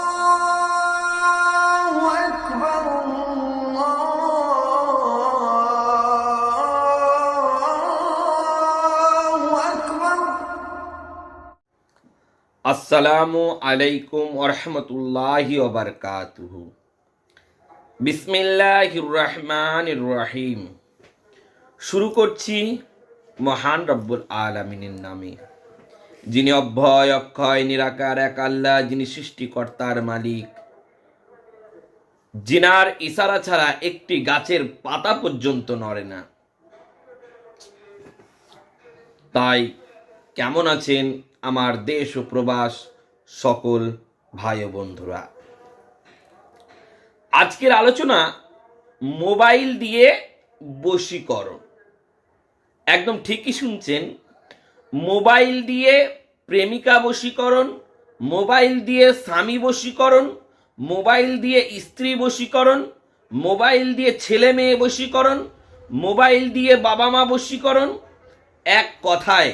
الله أكبر الله أكبر আসসালামু আলাইকুম ওরহমতুল্লাহি ওবরকাতুহু বিসমিল্লাহির রহমানির রহিম শুরু করছি মহান রব্বুল আলমিনের নামে যিনি অভয়, অক্ষয়, নিরাকার এক আল্লাহ যিনি সৃষ্টিকর্তার মালিক। জিনার ইশারা ছাড়া একটি গাছের পাতা পর্যন্ত নড়ে না। তাই কেমন আছেন আমার দেশ ও প্রবাস সকল ভাই ও বন্ধুরা? আজকের আলোচনা মোবাইল দিয়ে বশীকরণ। একদম ঠিকই শুনছেন মোবাইল দিয়ে প্রেমিকা বশীকরণ, মোবাইল দিয়ে স্বামী বশীকরণ, মোবাইল দিয়ে স্ত্রী বশীকরণ, মোবাইল দিয়ে ছেলে মেয়ে বশীকরণ, মোবাইল দিয়ে বাবা মা বশীকরণ, এক কথায়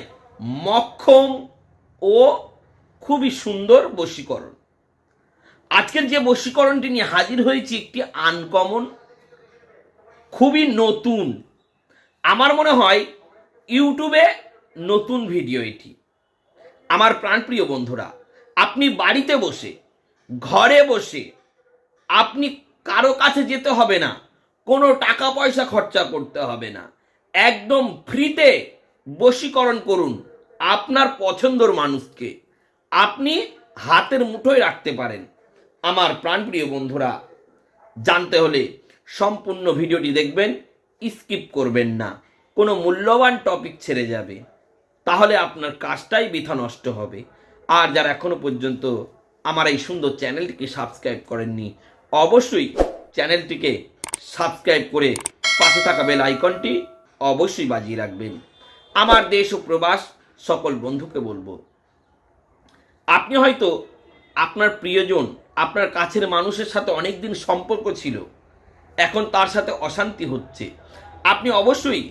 মক্ষম ও খুবই সুন্দর বশীকরণ। আজকের যে বশীকরণটি নিয়ে হাজির হয়েছি একটি আনকমন, খুবই নতুন। আমার মনে হয় ইউটিউবে নতুন ভিডিও এটি। আমার প্রাণপ্রিয় বন্ধুরা, আপনি বাড়িতে বসে, ঘরে বসে, আপনি কারও কাছে যেতে হবে না, কোনো টাকা পয়সা খরচা করতে হবে না। একদম ফ্রিতে বশীকরণ করুন আপনার পছন্দর মানুষকে। আপনি হাতের মুঠোয় রাখতে পারেন। আমার প্রাণপ্রিয় বন্ধুরা, জানতে হলে সম্পূর্ণ ভিডিওটি দেখবেন, স্কিপ করবেন না। কোনো মূল্যবান টপিক ছেড়ে যাবে। তাহলে আপনার কাজটাই বৃথা নষ্ট হবে। আর যারা এখনও পর্যন্ত আমার এই সুন্দর চ্যানেলটিকে সাবস্ক্রাইব করেননি, অবশ্যই চ্যানেলটিকে সাবস্ক্রাইব করে পাশে থাকা বেল আইকনটি অবশ্যই বাজিয়ে রাখবেন। আমার দেশ ও প্রবাস সকল বন্ধুকে বলব, আপনি হয়তো আপনার প্রিয়জন, আপনার কাছের মানুষের সাথে অনেক দিন সম্পর্ক ছিল, এখন তার সাথে অশান্তি হচ্ছে। আপনি অবশ্যই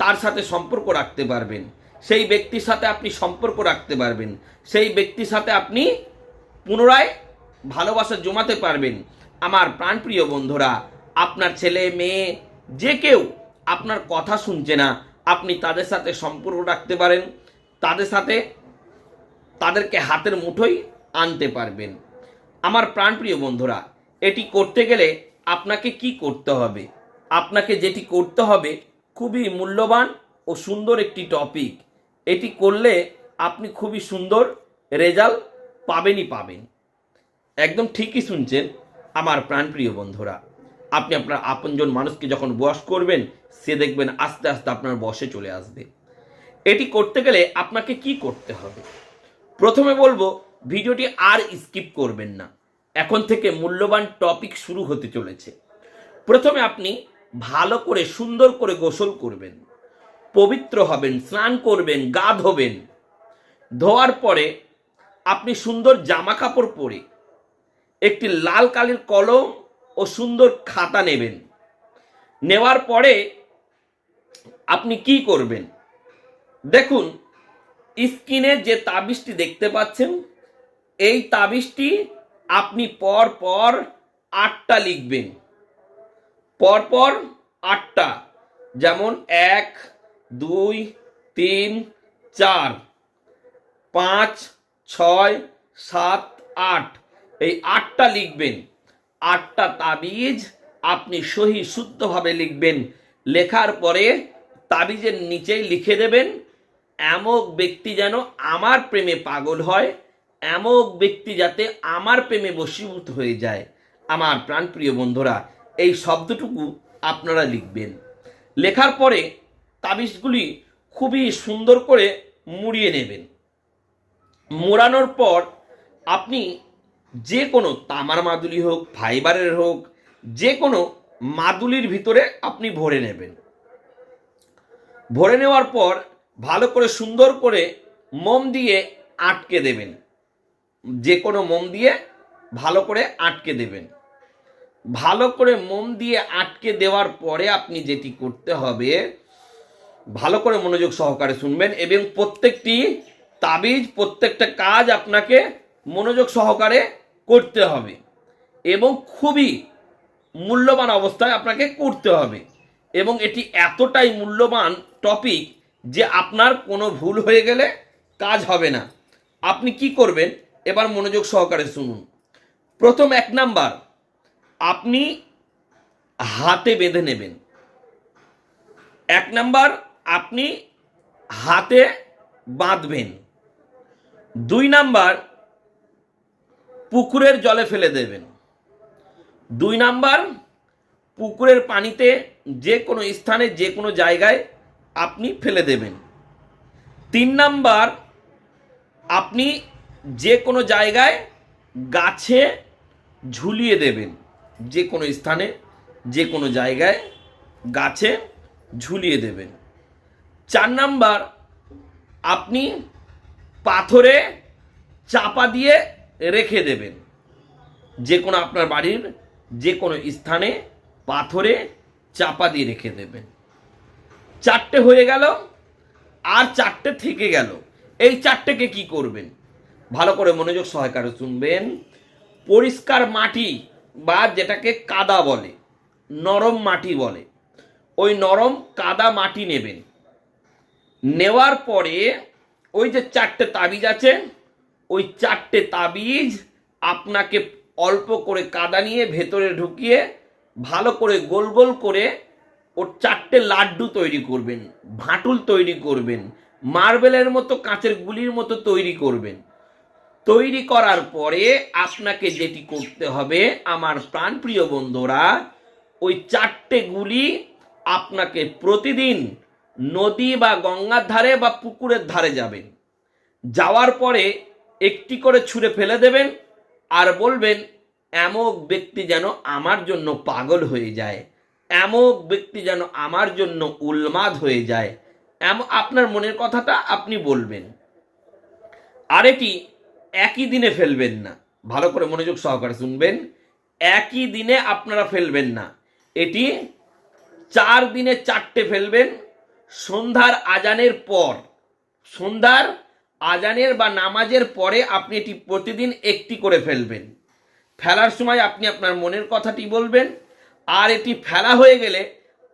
তার সাথে সম্পর্ক রাখতে পারবেন। সেই ব্যক্তির সাথে আপনি সম্পর্ক রাখতে পারবেন। সেই ব্যক্তির সাথে আপনি পুনরায় ভালোবাসা জমাতে পারবেন। আমার প্রাণপ্রিয় বন্ধুরা, আপনার ছেলে, মেয়ে, যে কেউ আপনার কথা শুনছে না, আপনি তাদের সাথে সম্পর্ক রাখতে পারেন। তাদের সাথে তাদেরকে হাতের মুঠোই আনতে পারবেন। আমার প্রাণপ্রিয় বন্ধুরা, এটি করতে গেলে আপনাকে কি করতে হবে? আপনাকে যেটি করতে হবে খুবই মূল্যবান ও সুন্দর একটি টপিক। এটি করলে আপনি খুবই সুন্দর রেজাল্ট পাবেনই পাবেন। একদম ঠিকই শুনছেন আমার প্রাণপ্রিয় বন্ধুরা। আপনি আপনার আপনজন মানুষকে যখন বস করবেন, সে দেখবেন আস্তে আস্তে আপনার বসে চলে আসবে। এটি করতে গেলে আপনাকে কি করতে হবে? প্রথমে বলব, ভিডিওটি আর স্কিপ করবেন না। এখন থেকে মূল্যবান টপিক শুরু হতে চলেছে। প্রথমে আপনি ভালো করে, সুন্দর করে গোসল করবেন। পবিত্র হবেন, স্নান করবেন গা ধোবেন ধোয়ার পরে আপনি সুন্দর জামা কাপড় পরে একটি লাল কালির কলম ও সুন্দর খাতা নেবেন। নেওয়ার পরে আপনি কি করবেন? দেখুন, স্ক্রিনে যে তাবিজটি দেখতে পাচ্ছেন, এই তাবিজটি আপনি পর পর আটটা লিখবেন। পর পর আটটা, যেমন এক দুই, তিন, চার, পাঁচ, ছয়, সাত, আট। এই আটটা লিখবেন। আটটা তাবিজ আপনি সহি শুদ্ধভাবে লিখবেন। লেখার পরে তাবিজের নিচেই লিখে দেবেন, এমক ব্যক্তি যেন আমার প্রেমে পাগল হয়, এমক ব্যক্তি যাতে আমার প্রেমে বশীভূত হয়ে যায়। আমার প্রাণপ্রিয় বন্ধুরা, এই শব্দটুকু আপনারা লিখবেন। লেখার পরে তাবিজগুলি খুবই সুন্দর করে মুড়িয়ে নেবেন। মোড়ানোর পর আপনি যে কোনো তামার মাদুলি হোক, ফাইবারের হোক, যে কোনো মাদুলির ভিতরে আপনি ভরে নেবেন। ভরে নেওয়ার পর ভালো করে সুন্দর করে মোম দিয়ে আটকে দেবেন। যে কোনো মোম দিয়ে ভালো করে আটকে দেবেন। ভালো করে মোম দিয়ে আটকে দেওয়ার পরে আপনি যেটি করতে হবে ভালো করে মনোযোগ সহকারে শুনবেন এবং প্রত্যেকটি তাবিজ, প্রত্যেকটা কাজ আপনাকে মনোযোগ সহকারে করতে হবে এবং খুবই মূল্যবান অবস্থায় আপনাকে করতে হবে এবং এটি এতটাই মূল্যবান টপিক যে আপনার কোনো ভুল হয়ে গেলে কাজ হবে না। আপনি কি করবেন? এবার মনোযোগ সহকারে শুনুন। প্রথম এক নাম্বার, আপনি হাতে বেঁধে নেবেন। এক নাম্বার আপনি হাতে বাঁধবেন। দুই নাম্বার, পুকুরের জলে ফেলে দেবেন। দুই নাম্বার, পুকুরের পানিতে যে কোনো স্থানে, যে কোনো জায়গায় আপনি ফেলে দেবেন। তিন নাম্বার, আপনি যে কোনো জায়গায় গাছে ঝুলিয়ে দেবেন। যে কোনো স্থানে, যে কোনো জায়গায় গাছে ঝুলিয়ে দেবেন। চার নাম্বার, আপনি পাথরে চাপা দিয়ে রেখে দেবেন। যে কোনো আপনার বাড়ির যে কোনো স্থানে পাথরে চাপা দিয়ে রেখে দেবেন। চারটে হয়ে গেল, আর চারটে থেকে গেল। এই চারটেকে কি করবেন? ভালো করে মনোযোগ সহকারে শুনবেন। পরিষ্কার মাটি বা যেটাকে কাদা বলে, নরম মাটি বলে, ওই নরম কাদা মাটি নেবেন। নেওয়ার পরে ওই যে চারটে তাবিজ আছে, ওই চারটে তাবিজ আপনাকে অল্প করে কাদা নিয়ে ভেতরে ঢুকিয়ে ভালো করে গোল গোল করে ওর চারটে লাড্ডু তৈরি করবেন, ভাঁটুল তৈরি করবেন, মার্বেলের মতো কাঁচের গুলির মতো তৈরি করবেন। তৈরি করার পরে আপনাকে যেটি করতে হবে, আমার প্রাণপ্রিয় বন্ধুরা, ওই চারটে গুলি আপনাকে প্রতিদিন নদী বা গঙ্গার ধারে বা পুকুরের ধারে যাবেন। যাওয়ার পরে একটি করে ছুঁড়ে ফেলে দেবেন আর বলবেন, এমক ব্যক্তি যেন আমার জন্য পাগল হয়ে যায়। এমক ব্যক্তি যেন আমার জন্য উন্মাদ হয়ে যায়। এম আপনার মনের কথাটা আপনি বলবেন। আর এটি একই দিনে ফেলবেন না। ভালো করে মনোযোগ সহকারে শুনবেন। একই দিনে আপনারা ফেলবেন না। এটি চার দিনে চারটে ফেলবেন। সন্ধ্যার আজানের পর, সন্ধ্যার আজানের বা নামাজের পরে আপনি এটি প্রতিদিন একটি করে ফেলবেন। ফেলার সময় আপনি আপনার মনের কথাটি বলবেন, আর এটি ফেলা হয়ে গেলে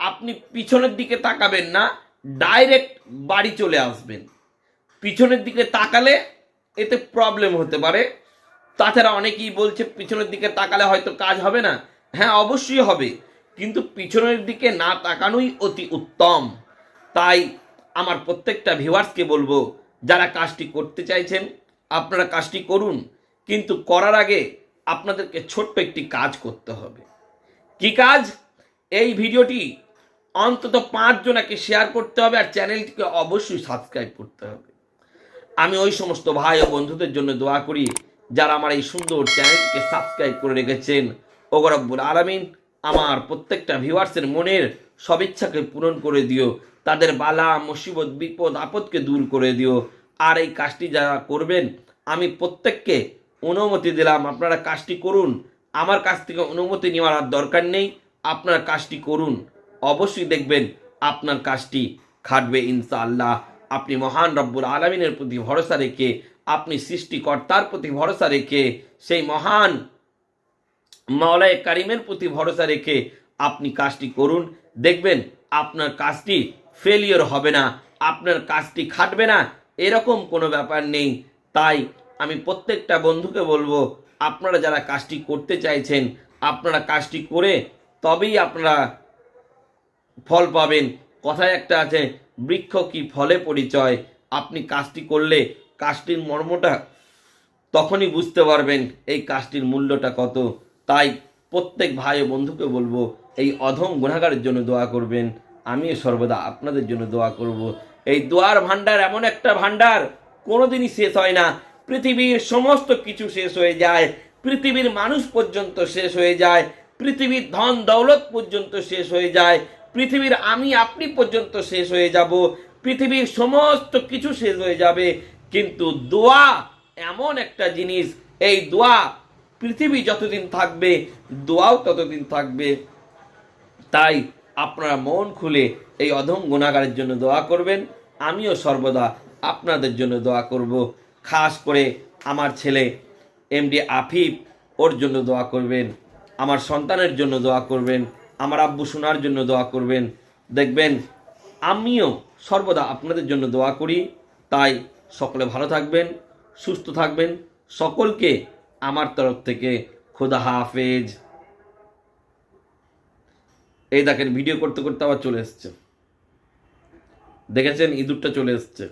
আপনি পিছনের দিকে তাকাবেন না, ডাইরেক্ট বাড়ি চলে আসবেন। পিছনের দিকে তাকালে এতে প্রবলেম হতে পারে। তাছাড়া অনেকেই বলছে, পিছনের দিকে তাকালে হয়তো কাজ হবে না। হ্যাঁ অবশ্যই হবে, কিন্তু পিছনের দিকে না তাকানোই অতি উত্তম। তাই আমার প্রত্যেকটা ভিউয়ার্সকে বলব, যারা কাজটি করতে চাইছেন, আপনারা কাজটি করুন, কিন্তু করার আগে আপনাদেরকে ছোট্ট একটি কাজ করতে হবে। কি কাজ? এই ভিডিওটি অন্তত পাঁচজনাকে শেয়ার করতে হবে আর চ্যানেলটিকে অবশ্যই সাবস্ক্রাইব করতে হবে। আমি ওই সমস্ত ভাই ও বন্ধুদের জন্য দোয়া করি, যারা আমার এই সুন্দর চ্যানেলটিকে সাবস্ক্রাইব করে রেখেছেন। ওগরব্বুল আলমিন, আমার প্রত্যেকটা ভিউয়ার্সের মনের সবিচ্ছাকে পূরণ করে দিও। তাদের বালা, মুসিবত, বিপদ, আপদকে দূর করে দিও। আর এই কাজটি যারা করবেন, আমি প্রত্যেককে অনুমতি দিলাম, আপনারা কাজটি করুন। আমার কাছ থেকে অনুমতি নেওয়ার আর দরকার নেই, আপনার কাজটি করুন। অবশ্যই দেখবেন আপনার কাজটি খাটবে ইনশাআল্লাহ। আপনি মহান রব্বুল আলমিনের প্রতি ভরসা রেখে, আপনি সৃষ্টিকর্তার প্রতি ভরসা রেখে, সেই মহান মাওলায় কারিমের প্রতি ভরসা রেখে আপনি কাজটি করুন, দেখবেন আপনার কাজটি ফেলিওর হবে না, আপনার কাজটি খাটবে না, এরকম কোনো ব্যাপার নেই। তাই আমি প্রত্যেকটা বন্ধুকে বলব, আপনারা যারা কাজটি করতে চাইছেন, আপনারা কাজটি করে তবেই আপনারা ফল পাবেন। কথায় একটা আছে, বৃক্ষ কি ফলে পরিচয়? আপনি কাজটি করলে কাজটির মর্মটা তখনই বুঝতে পারবেন, এই কাজটির মূল্যটা কত। তাই প্রত্যেক ভাই ও বন্ধুকে বলব, এই অধম গুণাগারের জন্য দোয়া করবেন। আমিও সর্বদা আপনাদের জন্য দোয়া করব। এই দোয়ার ভান্ডার এমন একটা ভান্ডার কোনোদিনই শেষ হয় না। পৃথিবীর সমস্ত কিছু শেষ হয়ে যায়। পৃথিবীর মানুষ পর্যন্ত শেষ হয়ে যায়। পৃথিবীর ধন দৌলত পর্যন্ত শেষ হয়ে যায়। পৃথিবীর আমি আপনি পর্যন্ত শেষ হয়ে যাব। পৃথিবীর সমস্ত কিছু শেষ হয়ে যাবে। কিন্তু দোয়া এমন একটা জিনিস, এই দোয়া পৃথিবী যতদিন থাকবে, দোয়াও ততদিন থাকবে। তাই আপনারা মন খুলে এই অধম গুণাগারের জন্য দোয়া করবেন। আমিও সর্বদা আপনাদের জন্য দোয়া করব। খাস করে আমার ছেলে এমডি আফিফ, ওর জন্য দোয়া করবেন। আমার সন্তানের জন্য দোয়া করবেন। আমার আব্বু সোনার জন্য দোয়া করবেন। দেখবেন, আমিও সর্বদা আপনাদের জন্য দোয়া করি। তাই সকলে ভালো থাকবেন, সুস্থ থাকবেন। সকলকে আমার তরফ থেকে খোদা হাফেজ। এই দেখেন ভিডিও করতে করতে আবার চলে এসছে। দেখেছেন? ইঁদুরটা চলে এসছে।